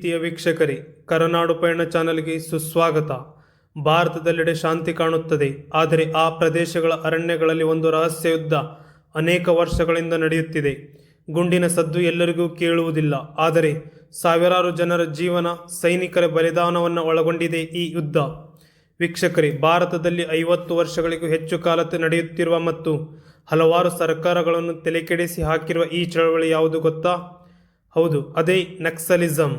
ಪ್ರೀತಿಯ ವೀಕ್ಷಕರೇ, ಕರನಾಡು ಪಯಣ ಚಾನಲ್ಗೆ ಸುಸ್ವಾಗತ. ಭಾರತದೆಲ್ಲೆಡೆ ಶಾಂತಿ ಕಾಣುತ್ತದೆ, ಆದರೆ ಆ ಪ್ರದೇಶಗಳ ಅರಣ್ಯಗಳಲ್ಲಿ ಒಂದು ರಹಸ್ಯ ಯುದ್ಧ ಅನೇಕ ವರ್ಷಗಳಿಂದ ನಡೆಯುತ್ತಿದೆ. ಗುಂಡಿನ ಸದ್ದು ಎಲ್ಲರಿಗೂ ಕೇಳುವುದಿಲ್ಲ, ಆದರೆ ಸಾವಿರಾರು ಜನರ ಜೀವನ, ಸೈನಿಕರ ಬಲಿದಾನವನ್ನು ಒಳಗೊಂಡಿದೆ ಈ ಯುದ್ಧ. ವೀಕ್ಷಕರೇ, ಭಾರತದಲ್ಲಿ ಐವತ್ತು ವರ್ಷಗಳಿಗೂ ಹೆಚ್ಚು ಕಾಲ ನಡೆಯುತ್ತಿರುವ ಮತ್ತು ಹಲವಾರು ಸರ್ಕಾರಗಳನ್ನು ತಲೆಕೆಡಿಸಿ ಹಾಕಿರುವ ಈ ಚಳವಳಿ ಯಾವುದು ಗೊತ್ತಾ? ಹೌದು, ಅದೇ ನಕ್ಸಲಿಸಂ.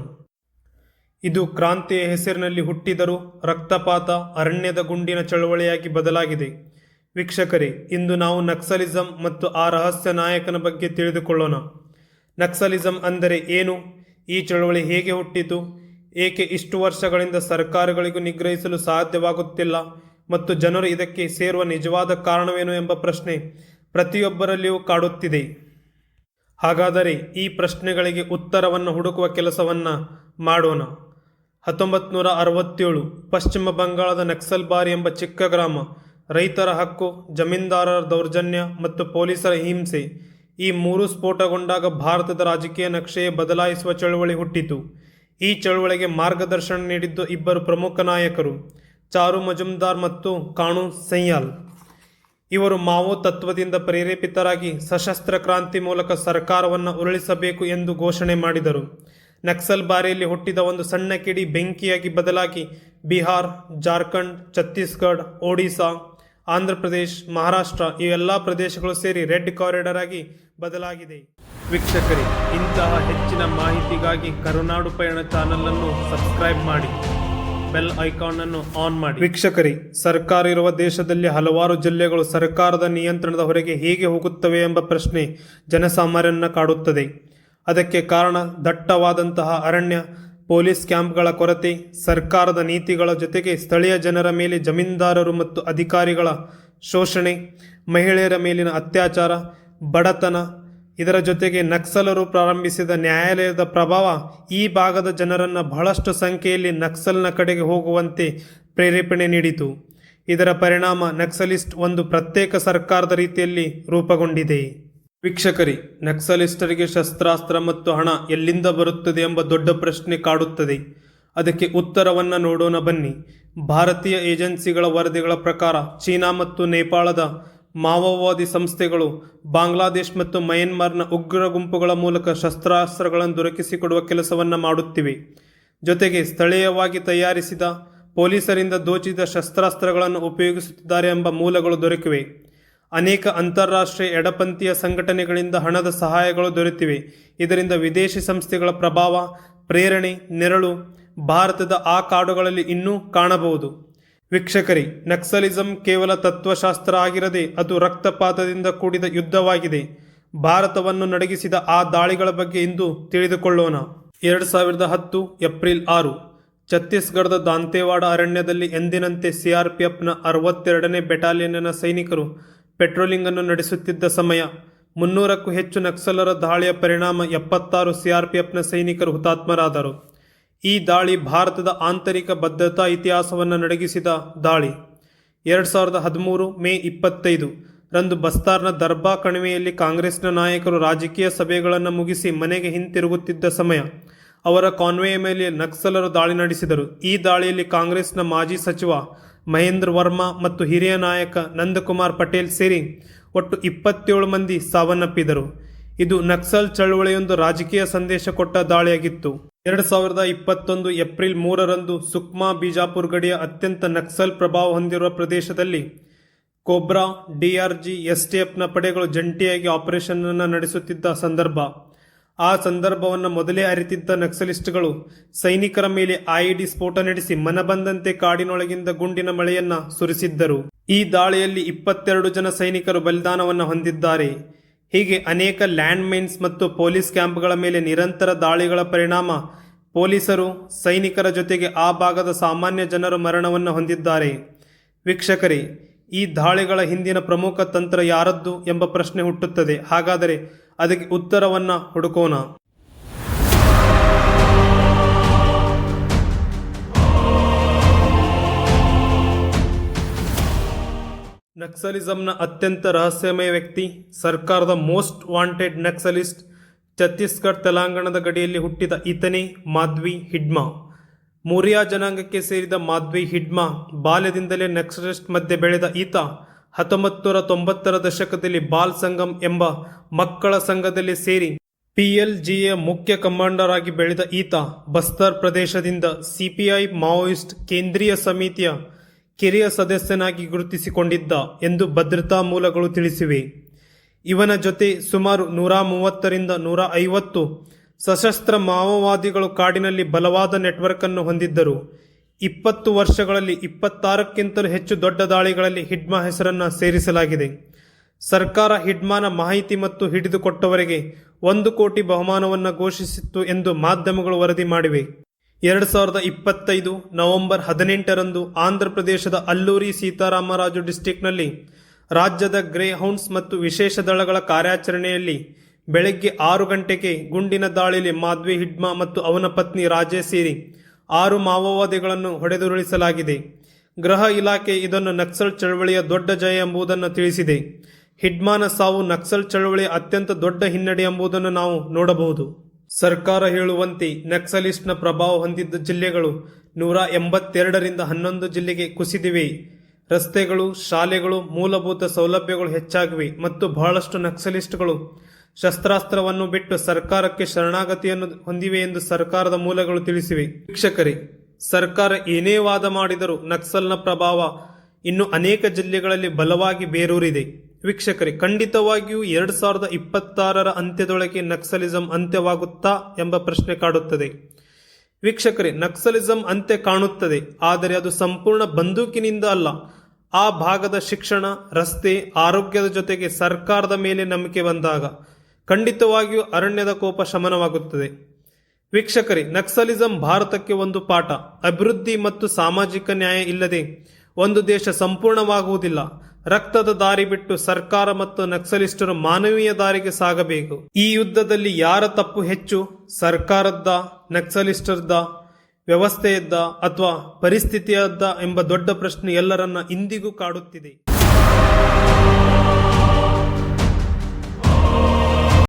ಇದು ಕ್ರಾಂತಿಯ ಹೆಸರಿನಲ್ಲಿ ಹುಟ್ಟಿದರೂ ರಕ್ತಪಾತ ಅರಣ್ಯದ ಗುಂಡಿನ ಚಳವಳಿಯಾಗಿ ಬದಲಾಗಿದೆ. ವೀಕ್ಷಕರೇ, ಇಂದು ನಾವು ನಕ್ಸಲಿಸಂ ಮತ್ತು ಆ ರಹಸ್ಯ ನಾಯಕನ ಬಗ್ಗೆ ತಿಳಿದುಕೊಳ್ಳೋಣ. ನಕ್ಸಲಿಸಂ ಅಂದರೆ ಏನು? ಈ ಚಳವಳಿ ಹೇಗೆ ಹುಟ್ಟಿತು? ಏಕೆ ಇಷ್ಟು ವರ್ಷಗಳಿಂದ ಸರ್ಕಾರಗಳಿಗೂ ನಿಗ್ರಹಿಸಲು ಸಾಧ್ಯವಾಗುತ್ತಿಲ್ಲ ಮತ್ತು ಜನರು ಇದಕ್ಕೆ ಸೇರುವ ನಿಜವಾದ ಕಾರಣವೇನು ಎಂಬ ಪ್ರಶ್ನೆ ಪ್ರತಿಯೊಬ್ಬರಲ್ಲಿಯೂ ಕಾಡುತ್ತಿದೆ. ಹಾಗಾದರೆ ಈ ಪ್ರಶ್ನೆಗಳಿಗೆ ಉತ್ತರವನ್ನು ಹುಡುಕುವ ಕೆಲಸವನ್ನು ಮಾಡೋಣ. ಹತ್ತೊಂಬತ್ತು ನೂರ ಅರವತ್ತೇಳು, ಪಶ್ಚಿಮ ಬಂಗಾಳದ ನಕ್ಸಲ್ಬಾರ್ ಎಂಬ ಚಿಕ್ಕ ಗ್ರಾಮ. ರೈತರ ಹಕ್ಕು, ಜಮೀನ್ದಾರರ ದೌರ್ಜನ್ಯ ಮತ್ತು ಪೊಲೀಸರ ಹಿಂಸೆ. ಈ ಮೂರು ಸ್ಫೋಟಗೊಂಡಾಗ ಭಾರತದ ರಾಜಕೀಯ ನಕ್ಷೆಯೇ ಬದಲಾಯಿಸುವ ಚಳುವಳಿ ಹುಟ್ಟಿತು. ಈ ಚಳುವಳಿಗೆ ಮಾರ್ಗದರ್ಶನ ನೀಡಿದ್ದು ಇಬ್ಬರು ಪ್ರಮುಖ ನಾಯಕರು, ಚಾರು ಮಜುಮ್ದಾರ್ ಮತ್ತು ಕಾಣು ಸೈಯಾಲ್. ಇವರು ಮಾವೋ ತತ್ವದಿಂದ ಪ್ರೇರೇಪಿತರಾಗಿ ಸಶಸ್ತ್ರ ಕ್ರಾಂತಿ ಮೂಲಕ ಸರ್ಕಾರವನ್ನು ಉರುಳಿಸಬೇಕು ಎಂದು ಘೋಷಣೆ ಮಾಡಿದರು. ನಕ್ಸಲ್ ಬಾರಿಯಲ್ಲಿ ಹುಟ್ಟಿದ ಒಂದು ಸಣ್ಣ ಕಿಡಿ ಬೆಂಕಿಯಾಗಿ ಬದಲಾಗಿ ಬಿಹಾರ್ ಜಾರ್ಖಂಡ್ ಛತ್ತೀಸ್ಗಢ ಒಡಿಶಾ ಆಂಧ್ರ ಪ್ರದೇಶ್ ಮಹಾರಾಷ್ಟ್ರ ಇವೆಲ್ಲ ಪ್ರದೇಶಗಳು ಸೇರಿ ರೆಡ್ ಕಾರಿಡಾರ್ ಆಗಿ ಬದಲಾಗಿದೆ. ವೀಕ್ಷಕರೇ ಇಂತಹ ಹೆಚ್ಚಿನ ಮಾಹಿತಿಗಾಗಿ ಕರುನಾಡು ಪಯಣ ಚಾನೆಲ್ ಅನ್ನು ಸಬ್ಸ್ಕ್ರೈಬ್ ಮಾಡಿ. ಬೆಲ್ ಐಕಾನ್ ಅನ್ನು ಆನ್ ಮಾಡಿ. ವೀಕ್ಷಕರೇ ಸರ್ಕಾರ ಇರುವ ದೇಶದಲ್ಲಿ ಹಲವಾರು ಜಿಲ್ಲೆಗಳು ಸರ್ಕಾರದ ನಿಯಂತ್ರಣದ ಹೊರಗೆ ಹೇಗೆ ಹೋಗುತ್ತವೆ ಎಂಬ ಪ್ರಶ್ನೆ ಜನಸಾಮಾನ್ಯರನ್ನ ಕಾಡುತ್ತದೆ. ಅದಕ್ಕೆ ಕಾರಣ ದಟ್ಟವಾದಂತಹ ಅರಣ್ಯ, ಪೊಲೀಸ್ ಕ್ಯಾಂಪ್ಗಳ ಕೊರತೆ, ಸರ್ಕಾರದ ನೀತಿಗಳ ಜೊತೆಗೆ ಸ್ಥಳೀಯ ಜನರ ಮೇಲೆ ಜಮೀನ್ದಾರರು ಮತ್ತು ಅಧಿಕಾರಿಗಳ ಶೋಷಣೆ, ಮಹಿಳೆಯರ ಮೇಲಿನ ಅತ್ಯಾಚಾರ, ಬಡತನ, ಇದರ ಜೊತೆಗೆ ನಕ್ಸಲರು ಪ್ರಾರಂಭಿಸಿದ ನ್ಯಾಯಾಲಯದ ಪ್ರಭಾವ ಈ ಭಾಗದ ಜನರನ್ನು ಬಹಳಷ್ಟು ಸಂಖ್ಯೆಯಲ್ಲಿ ನಕ್ಸಲ್ನ ಕಡೆಗೆ ಹೋಗುವಂತೆ ಪ್ರೇರೇಪಣೆ ನೀಡಿತು. ಇದರ ಪರಿಣಾಮ ನಕ್ಸಲಿಸ್ಟ್ ಒಂದು ಪ್ರತ್ಯೇಕ ಸರ್ಕಾರದ ರೀತಿಯಲ್ಲಿ ರೂಪುಗೊಂಡಿದೆ. ವೀಕ್ಷಕರೇ, ನಕ್ಸಲಿಸ್ಟರಿಗೆ ಶಸ್ತ್ರಾಸ್ತ್ರ ಮತ್ತು ಹಣ ಎಲ್ಲಿಂದ ಬರುತ್ತದೆ ಎಂಬ ದೊಡ್ಡ ಪ್ರಶ್ನೆ ಕಾಡುತ್ತದೆ. ಅದಕ್ಕೆ ಉತ್ತರವನ್ನು ನೋಡೋಣ ಬನ್ನಿ. ಭಾರತೀಯ ಏಜೆನ್ಸಿಗಳ ವರದಿಗಳ ಪ್ರಕಾರ ಚೀನಾ ಮತ್ತು ನೇಪಾಳದ ಮಾವೋವಾದಿ ಸಂಸ್ಥೆಗಳು ಬಾಂಗ್ಲಾದೇಶ್ ಮತ್ತು ಮಯನ್ಮಾರ್ನ ಉಗ್ರ ಗುಂಪುಗಳ ಮೂಲಕ ಶಸ್ತ್ರಾಸ್ತ್ರಗಳನ್ನು ದೊರಕಿಸಿಕೊಡುವ ಕೆಲಸವನ್ನು ಮಾಡುತ್ತಿವೆ. ಜೊತೆಗೆ ಸ್ಥಳೀಯವಾಗಿ ತಯಾರಿಸಿದ ಪೊಲೀಸರಿಂದ ದೋಚಿದ ಶಸ್ತ್ರಾಸ್ತ್ರಗಳನ್ನು ಉಪಯೋಗಿಸುತ್ತಿದ್ದಾರೆ ಎಂಬ ಮೂಲಗಳು ದೊರಕಿವೆ. ಅನೇಕ ಅಂತಾರಾಷ್ಟ್ರೀಯ ಎಡಪಂಥೀಯ ಸಂಘಟನೆಗಳಿಂದ ಹಣದ ಸಹಾಯಗಳು ದೊರೆತಿವೆ. ಇದರಿಂದ ವಿದೇಶಿ ಸಂಸ್ಥೆಗಳ ಪ್ರಭಾವ, ಪ್ರೇರಣೆ, ನೆರಳು ಭಾರತದ ಆ ಕಾಡುಗಳಲ್ಲಿ ಇನ್ನೂ ಕಾಣಬಹುದು. ವೀಕ್ಷಕರಿ, ನಕ್ಸಲಿಸಂ ಕೇವಲ ತತ್ವಶಾಸ್ತ್ರ ಆಗಿರದೆ ಅದು ರಕ್ತಪಾತದಿಂದ ಕೂಡಿದ ಯುದ್ಧವಾಗಿದೆ. ಭಾರತವನ್ನು ನಡಗಿಸಿದ ಆ ದಾಳಿಗಳ ಬಗ್ಗೆ ಇಂದು ತಿಳಿದುಕೊಳ್ಳೋಣ. ಎರಡು ಸಾವಿರದ ಹತ್ತು ಏಪ್ರಿಲ್ ಆರು, ಛತ್ತೀಸ್ಗಢದ ದಾಂತೇವಾಡ ಅರಣ್ಯದಲ್ಲಿ ಎಂದಿನಂತೆ ಸಿಆರ್ಪಿಎಫ್ನ ಅರವತ್ತೆರಡನೇ ಬೆಟಾಲಿಯನ್ನ ಸೈನಿಕರು ಪೆಟ್ರೋಲಿಂಗ್ ಅನ್ನು ನಡೆಸುತ್ತಿದ್ದ ಸಮಯ ಮುನ್ನೂರಕ್ಕೂ ಹೆಚ್ಚು ನಕ್ಸಲರ ದಾಳಿಯ ಪರಿಣಾಮ ಎಪ್ಪತ್ತಾರು ಸಿಆರ್ಪಿಎಫ್ನ ಸೈನಿಕರು ಹುತಾತ್ಮರಾದರು. ಈ ದಾಳಿ ಭಾರತದ ಆಂತರಿಕ ಭದ್ರತಾ ಇತಿಹಾಸವನ್ನು ನಡಗಿಸಿದ ದಾಳಿ. ಎರಡು ಸಾವಿರದ ಹದಿಮೂರು ಮೇ ಇಪ್ಪತ್ತೈದು ರಂದು ಬಸ್ತಾರ್ನ ದರ್ಬಾ ಕಣಿವೆಯಲ್ಲಿ ಕಾಂಗ್ರೆಸ್ನ ನಾಯಕರು ರಾಜಕೀಯ ಸಭೆಗಳನ್ನು ಮುಗಿಸಿ ಮನೆಗೆ ಹಿಂತಿರುಗುತ್ತಿದ್ದ ಸಮಯ. ಅವರ ಕಾನ್ವೆಯ ಮೇಲೆ ನಕ್ಸಲರು ದಾಳಿ ನಡೆಸಿದರು. ಈ ದಾಳಿಯಲ್ಲಿ ಕಾಂಗ್ರೆಸ್ನ ಮಾಜಿ ಸಚಿವ ಮಹೇಂದ್ರ ವರ್ಮಾ ಮತ್ತು ಹಿರಿಯ ನಾಯಕ ನಂದಕುಮಾರ್ ಪಟೇಲ್ ಸೇರಿ ಒಟ್ಟು ಇಪ್ಪತ್ತೇಳು ಮಂದಿ ಸಾವನ್ನಪ್ಪಿದರು. ಇದು ನಕ್ಸಲ್ ಚಳವಳಿಯೊಂದು ರಾಜಕೀಯ ಸಂದೇಶ ಕೊಟ್ಟ ದಾಳಿಯಾಗಿತ್ತು. ಎರಡು ಸಾವಿರದ ಇಪ್ಪತ್ತೊಂದು ಏಪ್ರಿಲ್ ಮೂರರಂದು ಸುಕ್ಮಾ ಬಿಜಾಪುರ್ ಗಡಿಯ ಅತ್ಯಂತ ನಕ್ಸಲ್ ಪ್ರಭಾವ ಹೊಂದಿರುವ ಪ್ರದೇಶದಲ್ಲಿ ಕೋಬ್ರಾ ಡಿಆರ್ಜಿ ಎಸ್ಟಿಎಫ್ನ ಪಡೆಗಳು ಜಂಟಿಯಾಗಿ ಆಪರೇಷನ್ ನಡೆಸುತ್ತಿದ್ದ ಸಂದರ್ಭ. ಆ ಸಂದರ್ಭವನ್ನು ಮೊದಲೇ ಅರಿತಿದ್ದ ನಕ್ಸಲಿಸ್ಟ್ಗಳು ಸೈನಿಕರ ಮೇಲೆ ಐಇಡಿ ಸ್ಫೋಟ ನಡೆಸಿ ಮನಬಂದಂತೆ ಕಾಡಿನೊಳಗಿಂದ ಗುಂಡಿನ ಮಳೆಯನ್ನ ಸುರಿಸಿದ್ದರು. ಈ ದಾಳಿಯಲ್ಲಿ ಇಪ್ಪತ್ತೆರಡು ಜನ ಸೈನಿಕರು ಬಲಿದಾನವನ್ನು ಹೊಂದಿದ್ದಾರೆ. ಹೀಗೆ ಅನೇಕ ಲ್ಯಾಂಡ್ ಮೈನ್ಸ್ ಮತ್ತು ಪೊಲೀಸ್ ಕ್ಯಾಂಪ್ಗಳ ಮೇಲೆ ನಿರಂತರ ದಾಳಿಗಳ ಪರಿಣಾಮ ಪೊಲೀಸರು ಸೈನಿಕರ ಜೊತೆಗೆ ಆ ಭಾಗದ ಸಾಮಾನ್ಯ ಜನರು ಮರಣವನ್ನು ಹೊಂದಿದ್ದಾರೆ. ವೀಕ್ಷಕರೇ, ಈ ದಾಳಿಗಳ ಹಿಂದಿನ ಪ್ರಮುಖ ತಂತ್ರ ಯಾರದ್ದು ಎಂಬ ಪ್ರಶ್ನೆ ಹುಟ್ಟುತ್ತದೆ. ಹಾಗಾದರೆ ಅದಕ್ಕೆ ಉತ್ತರವನ್ನು ಹುಡುಕೋಣ. ನಕ್ಸಲಿಸಂನ ಅತ್ಯಂತ ರಹಸ್ಯಮಯ ವ್ಯಕ್ತಿ, ಸರ್ಕಾರದ ಮೋಸ್ಟ್ ವಾಂಟೆಡ್ ನಕ್ಸಲಿಸ್ಟ್, ಛತ್ತೀಸ್ಗಢ ತೆಲಂಗಾಣದ ಗಡಿಯಲ್ಲಿ ಹುಟ್ಟಿದ ಈತನೇ ಮಾಧ್ವಿ ಹಿಡ್ಮಾ. ಮೂರಿಯಾ ಜನಾಂಗಕ್ಕೆ ಸೇರಿದ ಮಾಧ್ವಿ ಹಿಡ್ಮಾ ಬಾಲ್ಯದಿಂದಲೇ ನಕ್ಸಲಿಸ್ಟ್ ಮಧ್ಯೆ ಬೆಳೆದ ಈತ ಹತ್ತೊಂಬತ್ತು ತೊಂಬತ್ತರ ದಶಕದಲ್ಲಿ ಬಾಲ್ ಸಂಗಮ್ ಎಂಬ ಮಕ್ಕಳ ಸಂಘದಲ್ಲಿ ಸೇರಿ ಪಿಎಲ್ಜಿಯ ಮುಖ್ಯ ಕಮಾಂಡರ್ ಆಗಿ ಬೆಳೆದ ಈತ ಬಸ್ತರ್ ಪ್ರದೇಶದಿಂದ ಸಿಪಿಐ ಮಾವೋಯಿಸ್ಟ್ ಕೇಂದ್ರೀಯ ಸಮಿತಿಯ ಕಿರಿಯ ಸದಸ್ಯನಾಗಿ ಗುರುತಿಸಿಕೊಂಡಿದ್ದ ಎಂದು ಭದ್ರತಾ ಮೂಲಗಳು ತಿಳಿಸಿವೆ. ಇವನ ಜೊತೆ ಸುಮಾರು ನೂರ ಮೂವತ್ತರಿಂದ ನೂರ ಐವತ್ತು ಸಶಸ್ತ್ರ ಮಾವೋವಾದಿಗಳು ಕಾಡಿನಲ್ಲಿ ಬಲವಾದ ನೆಟ್ವರ್ಕ್ ಅನ್ನು ಹೊಂದಿದ್ದರು. ಇಪ್ಪತ್ತು ವರ್ಷಗಳಲ್ಲಿ ಇಪ್ಪತ್ತಾರಕ್ಕಿಂತಲೂ ಹೆಚ್ಚು ದೊಡ್ಡ ದಾಳಿಗಳಲ್ಲಿ ಹಿಡ್ಮಾ ಹೆಸರನ್ನು ಸೇರಿಸಲಾಗಿದೆ. ಸರ್ಕಾರ ಹಿಡ್ಮಾನ ಮಾಹಿತಿ ಮತ್ತು ಹಿಡಿದುಕೊಟ್ಟವರಿಗೆ ಒಂದು ಕೋಟಿ ಬಹುಮಾನವನ್ನು ಘೋಷಿಸಿತ್ತು ಎಂದು ಮಾಧ್ಯಮಗಳು ವರದಿ ಮಾಡಿವೆ. ಎರಡು ಸಾವಿರದ ಇಪ್ಪತ್ತೈದು ನವೆಂಬರ್ ಹದಿನೆಂಟರಂದು ಆಂಧ್ರಪ್ರದೇಶದ ಅಲ್ಲೂರಿ ಸೀತಾರಾಮರಾಜು ಡಿಸ್ಟಿಕ್ನಲ್ಲಿ ರಾಜ್ಯದ ಗ್ರೇ ಹೌಂಡ್ಸ್ ಮತ್ತು ವಿಶೇಷ ದಳಗಳ ಕಾರ್ಯಾಚರಣೆಯಲ್ಲಿ ಬೆಳಗ್ಗೆ ಆರು ಗಂಟೆಗೆ ಗುಂಡಿನ ದಾಳಿಯಲ್ಲಿ ಮಾಧ್ವಿ ಹಿಡ್ಮಾ ಮತ್ತು ಅವನ ಪತ್ನಿ ರಾಜೇ ಸೇರಿ ಆರು ಮಾವೋವಾದಿಗಳನ್ನು ಹೊಡೆದುರುಳಿಸಲಾಗಿದೆ. ಗೃಹ ಇಲಾಖೆ ಇದನ್ನು ನಕ್ಸಲ್ ಚಳವಳಿಯ ದೊಡ್ಡ ಜಯ ಎಂಬುದನ್ನು ತಿಳಿಸಿದೆ. ಹಿಡ್ಮಾನ ಸಾವು ನಕ್ಸಲ್ ಚಳವಳಿಯ ಅತ್ಯಂತ ದೊಡ್ಡ ಹಿನ್ನಡೆ ಎಂಬುದನ್ನು ನಾವು ನೋಡಬಹುದು. ಸರ್ಕಾರ ಹೇಳುವಂತೆ ನಕ್ಸಲಿಸ್ಟ್ನ ಪ್ರಭಾವ ಹೊಂದಿದ್ದ ಜಿಲ್ಲೆಗಳು ನೂರ ಎಂಬತ್ತೆರಡರಿಂದ ಹನ್ನೊಂದು ಜಿಲ್ಲೆಗೆ ಕುಸಿದಿವೆ. ರಸ್ತೆಗಳು, ಶಾಲೆಗಳು, ಮೂಲಭೂತ ಸೌಲಭ್ಯಗಳು ಹೆಚ್ಚಾಗಿವೆ ಮತ್ತು ಬಹಳಷ್ಟು ನಕ್ಸಲಿಸ್ಟ್ಗಳು ಶಸ್ತ್ರಾಸ್ತ್ರವನ್ನು ಬಿಟ್ಟು ಸರ್ಕಾರಕ್ಕೆ ಶರಣಾಗತಿಯನ್ನು ಹೊಂದಿವೆ ಎಂದು ಸರ್ಕಾರದ ಮೂಲಗಳು ತಿಳಿಸಿವೆ. ವೀಕ್ಷಕರೇ, ಸರ್ಕಾರ ಏನೇ ವಾದ ಮಾಡಿದರೂ ನಕ್ಸಲ್ನ ಪ್ರಭಾವ ಇನ್ನು ಅನೇಕ ಜಿಲ್ಲೆಗಳಲ್ಲಿ ಬಲವಾಗಿ ಬೇರೂರಿದೆ. ವೀಕ್ಷಕರೇ, ಖಂಡಿತವಾಗಿಯೂ ಎರಡು ಸಾವಿರದ ಇಪ್ಪತ್ತಾರರ ಅಂತ್ಯದೊಳಗೆ ನಕ್ಸಲಿಸಂ ಅಂತ್ಯವಾಗುತ್ತಾ ಎಂಬ ಪ್ರಶ್ನೆ ಕಾಡುತ್ತದೆ. ವೀಕ್ಷಕರೇ, ನಕ್ಸಲಿಸಂ ಅಂತ್ಯ ಕಾಣುತ್ತದೆ, ಆದರೆ ಅದು ಸಂಪೂರ್ಣ ಬಂದೂಕಿನಿಂದ ಅಲ್ಲ. ಆ ಭಾಗದ ಶಿಕ್ಷಣ, ರಸ್ತೆ, ಆರೋಗ್ಯದ ಜೊತೆಗೆ ಸರ್ಕಾರದ ಮೇಲೆ ನಂಬಿಕೆ ಬಂದಾಗ ಖಂಡಿತವಾಗಿಯೂ ಅರಣ್ಯದ ಕೋಪ ಶಮನವಾಗುತ್ತದೆ. ವೀಕ್ಷಕರೇ, ನಕ್ಸಲಿಸಂ ಭಾರತಕ್ಕೆ ಒಂದು ಪಾಠ. ಅಭಿವೃದ್ಧಿ ಮತ್ತು ಸಾಮಾಜಿಕ ನ್ಯಾಯ ಇಲ್ಲದೆ ಒಂದು ದೇಶ ಸಂಪೂರ್ಣವಾಗುವುದಿಲ್ಲ. ರಕ್ತದ ದಾರಿ ಬಿಟ್ಟು ಸರ್ಕಾರ ಮತ್ತು ನಕ್ಸಲಿಸ್ಟರು ಮಾನವೀಯ ದಾರಿಗೆ ಸಾಗಬೇಕು. ಈ ಯುದ್ಧದಲ್ಲಿ ಯಾರ ತಪ್ಪು ಹೆಚ್ಚು? ಸರ್ಕಾರದ್ದ, ನಕ್ಸಲಿಸ್ಟರ್ದ, ವ್ಯವಸ್ಥೆಯದ್ದ ಅಥವಾ ಪರಿಸ್ಥಿತಿಯದ್ದ ಎಂಬ ದೊಡ್ಡ ಪ್ರಶ್ನೆ ಎಲ್ಲರನ್ನ ಇಂದಿಗೂ ಕಾಡುತ್ತಿದೆ.